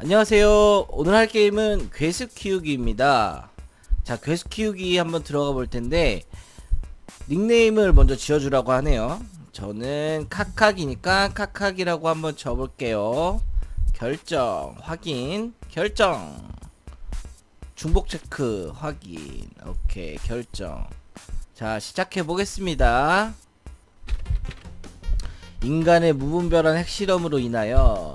안녕하세요. 오늘 할 게임은 괴수 키우기입니다. 자, 괴수 키우기 한번 들어가 볼 텐데 닉네임을 먼저 지어주라고 하네요. 저는 카카기니까 카카기라고 한번 적을게요. 결정, 확인, 결정. 중복 체크, 확인. 오케이, 결정. 자, 시작해 보겠습니다. 인간의 무분별한 핵실험으로 인하여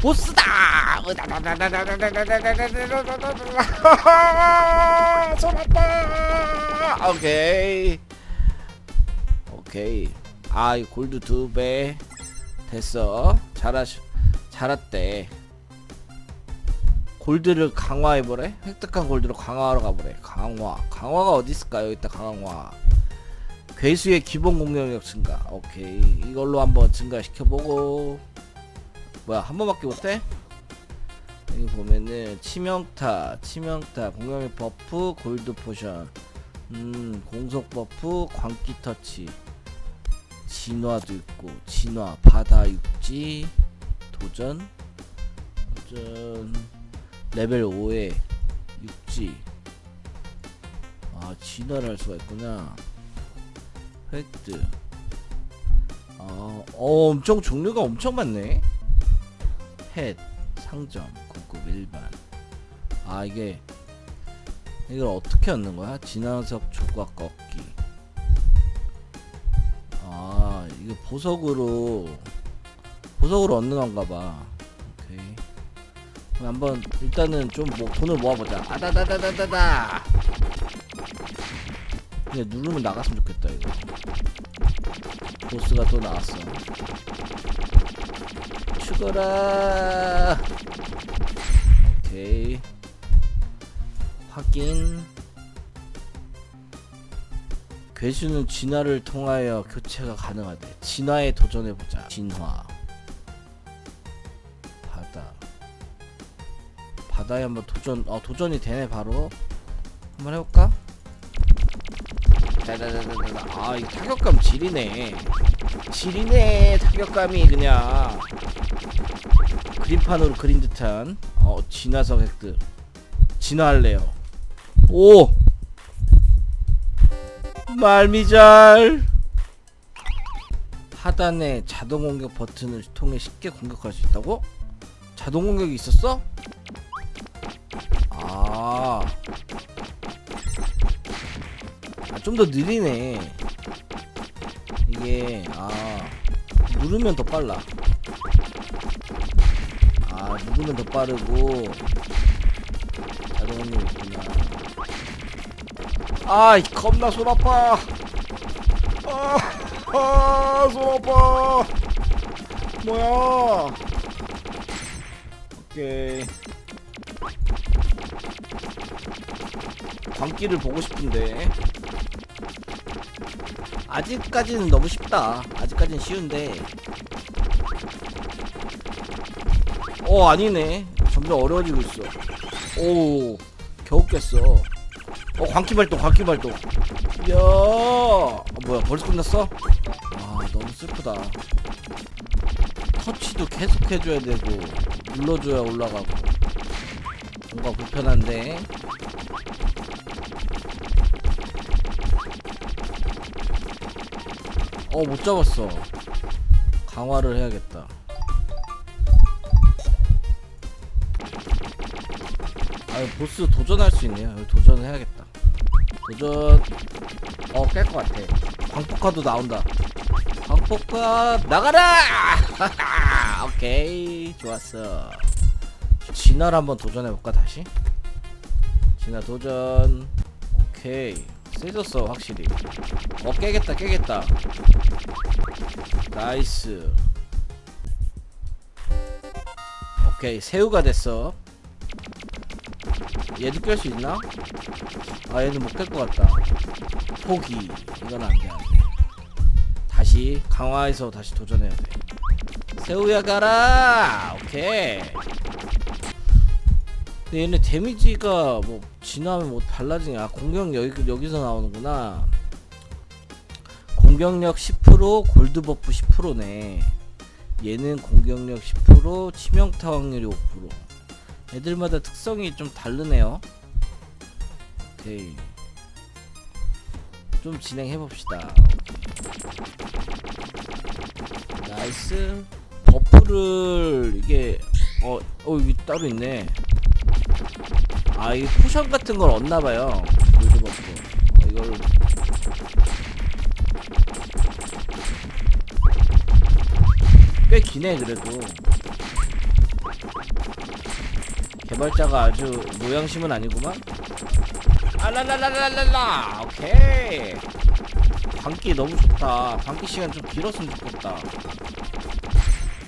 보스다! 여기 있다, 강화. 괴수의 기본 공격력 증가. 오케이. 이걸로 한번 증가시켜보고. 뭐야, 한 번밖에 못해? 여기 보면은, 치명타, 치명타, 공격력 버프, 골드 포션. 음, 공속 버프, 광기 터치. 진화도 있고, 진화, 바다 육지, 도전, 도전, 레벨 5에 육지. 아, 진화를 할 수가 있구나. 획득. 아, 어, 엄청 종류가 엄청 많네. 펫, 상점, 고급 일반. 아, 이게 이걸 어떻게 얻는 거야? 진화석 조각 꺾기. 아, 이게 보석으로 보석으로 얻는 건가 봐. 한번 일단은 좀 뭐 돈을 모아보자. 아다다다다다다. 그냥 누르면 나갔으면 좋겠다 이거. 보스가 또 나왔어. 죽어라. 오케이. 확인. 괴수는 진화를 통하여 교체가 가능하대. 진화에 도전해보자. 진화. 바다. 바다에 한번 도전, 어, 도전이 되네, 바로. 한번 해볼까? 짜자자자자. 아, 이 타격감 지리네. 지리네, 타격감이 그냥. 그림판으로 그린 듯한, 어, 진화석 획득. 진화할래요. 오! 말미잘! 하단에 자동 공격 버튼을 통해 쉽게 공격할 수 있다고? 자동 공격이 있었어? 아. 아, 좀더 느리네. 이게, 아, 누르면 더 빨라. 아, 누르면 더 빠르고, 자동 공격이 있구나. 아, 이 겁나 손 아파. 아, 아, 손 아파. 뭐야? 오케이. 광기를 보고 싶은데. 아직까지는 너무 쉽다. 아직까지는 쉬운데. 어, 아니네. 점점 어려워지고 있어. 오, 겨우 깼어. 어 광기 발동 광기 발동 이야 아, 뭐야 벌써 끝났어? 아 너무 슬프다 터치도 계속 해줘야 되고 눌러줘야 올라가고 뭔가 불편한데 어 못 잡았어. 강화를 해야겠다. 아 보스 도전할 수 있네요. 도전을 해야겠다. 도전. 어 깰 것 같아. 광폭화도 나온다. 광폭화 나가라! 오케이 좋았어. 진화를 한번 도전해볼까 다시? 진화 도전. 오케이 세졌어 확실히. 어 깨겠다 깨겠다. 나이스. 오케이 새우가 됐어. 얘도 깰 수 있나? 아 얘는 못 깰 것 같다. 포기. 이건 안돼 다시 강화해서 다시 도전해야 돼. 새우야 가라! 오케이 근데 얘네 데미지가 뭐 진화하면 뭐 달라지냐 아, 공격 여기, 여기서 나오는구나. 공격력 10% 골드 버프 10%네. 얘는 공격력 10% 치명타 확률이 5% 애들마다 특성이 좀 다르네요. 오케이. 좀 진행해 봅시다. 나이스. 버프를 이게 어, 어 여기 따로 있네 아 이게 포션 같은 걸 얻나봐요. 골드 버프 어, 이걸. 꽤 기네 그래도. 개발자가 아주 노양심은 아니구만. 알랄랄랄랄랄라 오케이. 방기 너무 좋다. 방기 시간 좀 길었으면 좋겠다.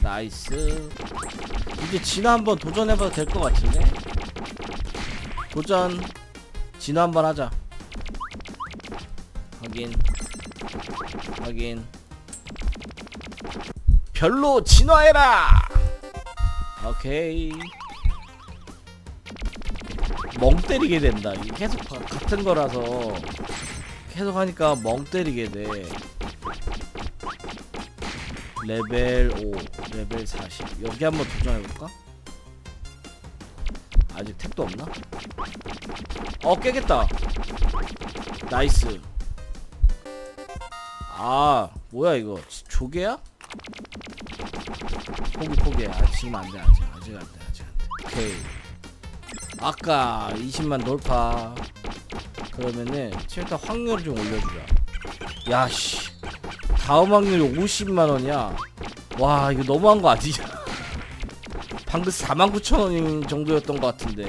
나이스. 이제 진화 한번 도전해봐도 될 것 같은데 도전. 진화 한번 하자. 확인. 확인. 별로 진화해라! 오케이. 멍 때리게 된다. 계속 가- 같은 거라서. 계속 하니까 멍 때리게 돼. 레벨 5 레벨 40 여기 한번 도전해볼까? 아직 택도 없나? 어 깨겠다. 나이스. 아 뭐야 이거. 지- 조개야? 포기 포기. 아 지금 안돼 아직 아직 안돼 아직 안돼. 오케이. 아까 20만 돌파. 그러면은 일단 확률을 좀 올려주자. 야씨. 다음 확률이 50만원이야. 와 이거 너무한 거 아니냐 방금 49,000원 정도였던 것 같은데.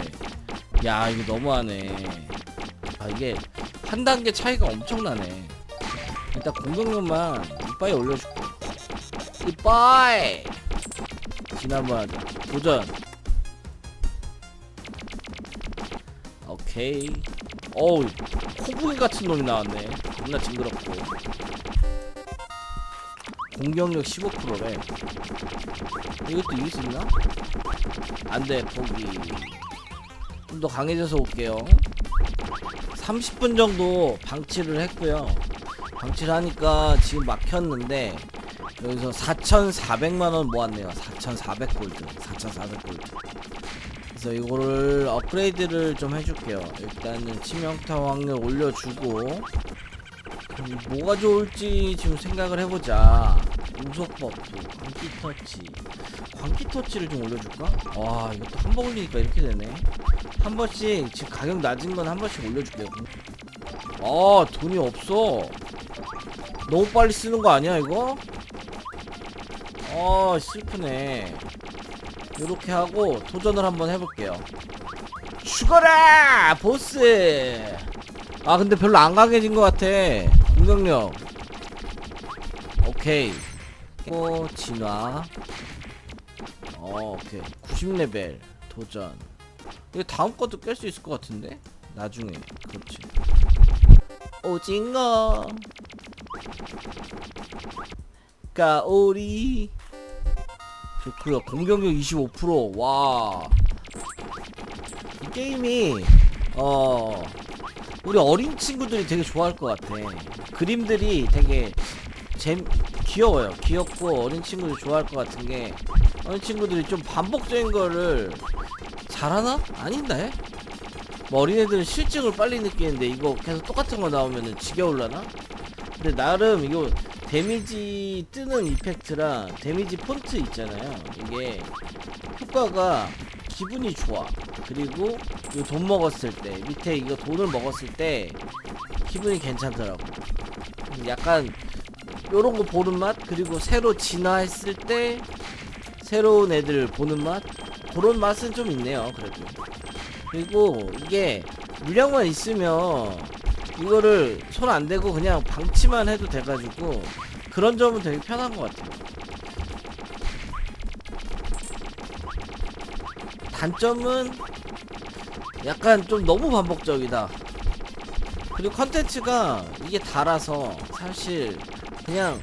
야 이거 너무하네. 아 이게 한 단계 차이가 엄청나네. 일단 공격력만 이빠이 올려줄게. 이빠이! 지난번 도전. 오케이. 어우 코브이 같은 놈이 나왔네. 겁나 징그럽고 공격력 15%래. 이것도 이길 수 있나? 안돼 포기. 좀 더 강해져서 올게요. 30분 정도 방치를 했고요. 방치를 하니까 지금 막혔는데 여기서 4,400만원 모았네요. 4,400골드 4,400골드. 그래서 이거를 업그레이드를 좀 해줄게요. 일단은 치명타 확률 올려주고 음, 뭐가 좋을지 지금 생각을 해보자. 우석 버프 광기 터치. 광기 터치를 좀 올려줄까? 와 이것도 한 번 올리니까 이렇게 되네. 한 번씩 지금 가격 낮은 건 한 번씩 올려줄게요. 아 돈이 없어. 너무 빨리 쓰는 거 아니야 이거? 아 슬프네. 이렇게 하고 도전을 한번 해볼게요. 죽어라 보스! 아 근데 별로 안 강해진 것 같아 공격력. 오케이. 또 진화. 어 오케이. 90레벨 도전. 이거 다음 것도 깰 수 있을 것 같은데? 나중에. 그렇지. 오징어. 까오리. 좋고요. 공격력 25%와. 이 게임이 어 우리 어린 친구들이 되게 좋아할 것 같아 그림들이 되게 재 귀여워요 귀엽고 어린 친구들이 좋아할 것 같은 게 어린 친구들이 좀 반복적인 거를 잘하나? 아닌데? 뭐 어린애들은 실증을 빨리 느끼는데 이거 계속 똑같은 거 나오면은 지겨울라나? 근데 나름 이거 데미지 뜨는 이펙트랑 데미지 폰트 있잖아요 이게 효과가 기분이 좋아. 그리고 이거 돈 먹었을 때 밑에 이거 돈을 먹었을 때 기분이 괜찮더라고. 약간 요런 거 보는 맛 그리고 새로 진화했을 때 새로운 애들 보는 맛 그런 맛은 좀 있네요 그래도. 그리고 이게 물량만 있으면 이거를 손 안 대고 그냥 방치만 해도 돼가지고 그런 점은 되게 편한 것 같아요 단점은 약간 좀 너무 반복적이다. 그리고 컨텐츠가 이게 달아서 사실 그냥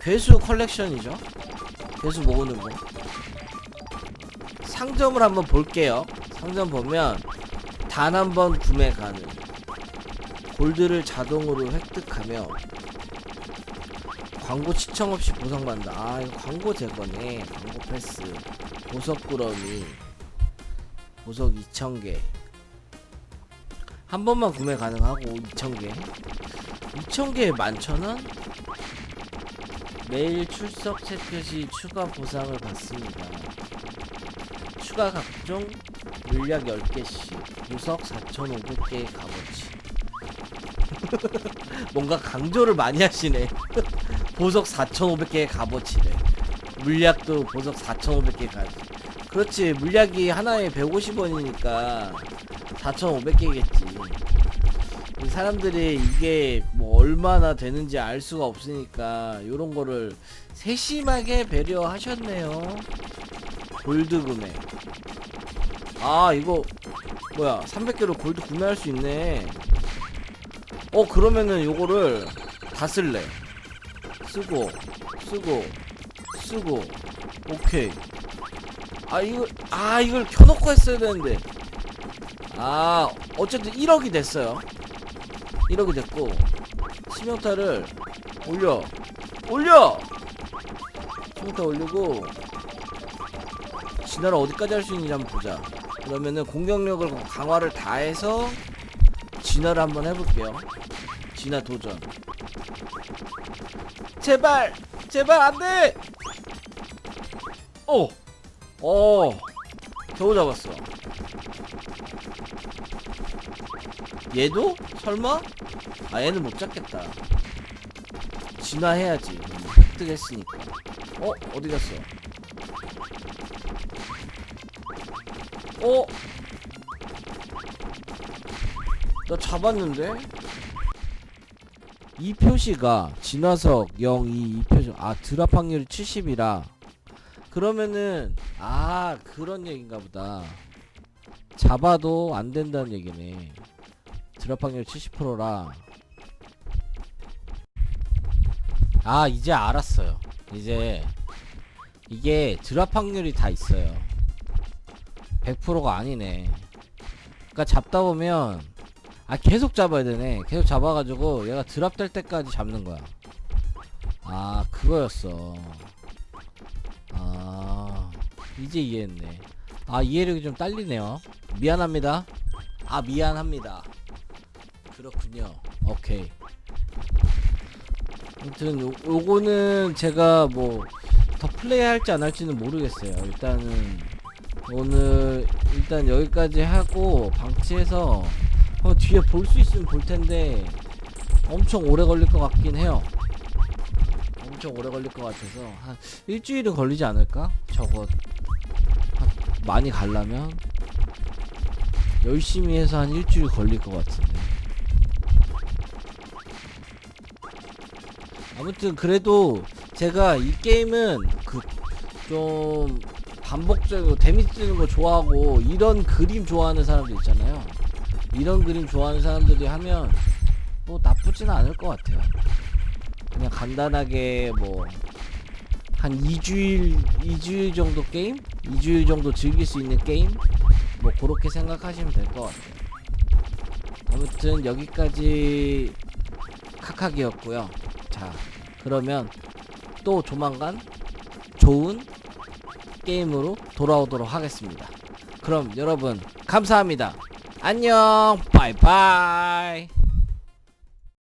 괴수 컬렉션이죠. 괴수 모으는 거. 상점을 한번 볼게요. 상점 보면 단 한 번 구매 가능. 골드를 자동으로 획득하며 광고 시청 없이 보상받는다. 아, 이거 광고 제거네. 광고 패스. 보석 꾸러미. 보석 2,000개. 한 번만 구매 가능하고 2,000개. 2,000개에 11,000원? 매일 출석 체크 시 추가 보상을 받습니다. 추가 각종 물약 10개씩 보석 4,500개의 값어치. 뭔가 강조를 많이 하시네. 보석 4,500개의 값어치래. 물약도 보석 4,500개 값. 그렇지. 물약이 하나에 150원이니까 4,500개겠지. 사람들이 이게 뭐 얼마나 되는지 알 수가 없으니까 요런 거를 세심하게 배려하셨네요. 골드 구매. 아, 이거 뭐야? 300개로 골드 구매할 수 있네. 어, 그러면은 요거를 다 쓸래. 쓰고 쓰고 쓰고 오케이. 아, 이거 아, 이걸 켜 놓고 했어야 되는데. 아, 어쨌든 1억이 됐어요. 1억이 됐고 치명타를 올려. 올려! 치명타 올리고 진화를 어디까지 할 수 있는지 한번 보자. 그러면은 공격력을 강화를 다 해서 진화를 한번 해볼게요. 진화 도전. 제발! 제발 안돼! 오! 어 겨우 잡았어 얘도? 설마? 아 얘는 못 잡겠다 진화해야지 획득했으니까 어? 어디 갔어? 어? 나 잡았는데? 이 표시가 진화석 0, 2, 이 표시 아 드랍 확률이 70이라 그러면은 아 그런 얘긴가 보다. 잡아도 안 된다는 얘기네. 드랍 확률 70%라. 아 이제 알았어요. 이제 이게 드랍 확률이 다 있어요. 100%가 아니네. 그니까 잡다 보면 아 계속 잡아야 되네. 계속 잡아가지고 얘가 드랍 될 때까지 잡는 거야. 아 그거였어. 아 이제 이해했네. 아 이해력이 좀 딸리네요. 미안합니다. 아 미안합니다. 그렇군요. 오케이. 아무튼 요, 요거는 제가 뭐 더 플레이 할지 안 할지는 모르겠어요. 일단은 오늘 일단 여기까지 하고 방치해서 어, 뒤에 볼 수 있으면 볼 텐데 엄청 오래 걸릴 것 같긴 해요. 엄청 오래 걸릴 것 같아서 한 일주일은 걸리지 않을까? 저거 한 많이 갈라면 열심히 해서 한 일주일 걸릴 것 같은데. 아무튼 그래도 제가 이 게임은 그 좀 반복적으로 데미지 뜨는 거 좋아하고 이런 그림 좋아하는 사람들 있잖아요. 이런 그림 좋아하는 사람들이 하면 뭐 나쁘지는 않을 것 같아요. 그냥 간단하게 뭐 한 2주일 2주일 정도 게임? 2주일 정도 즐길 수 있는 게임? 뭐 그렇게 생각하시면 될 것 같아요. 아무튼 여기까지 카카기였고요. 자 그러면 또 조만간 좋은 게임으로 돌아오도록 하겠습니다. 그럼 여러분 감사합니다. 안녕. 바이바이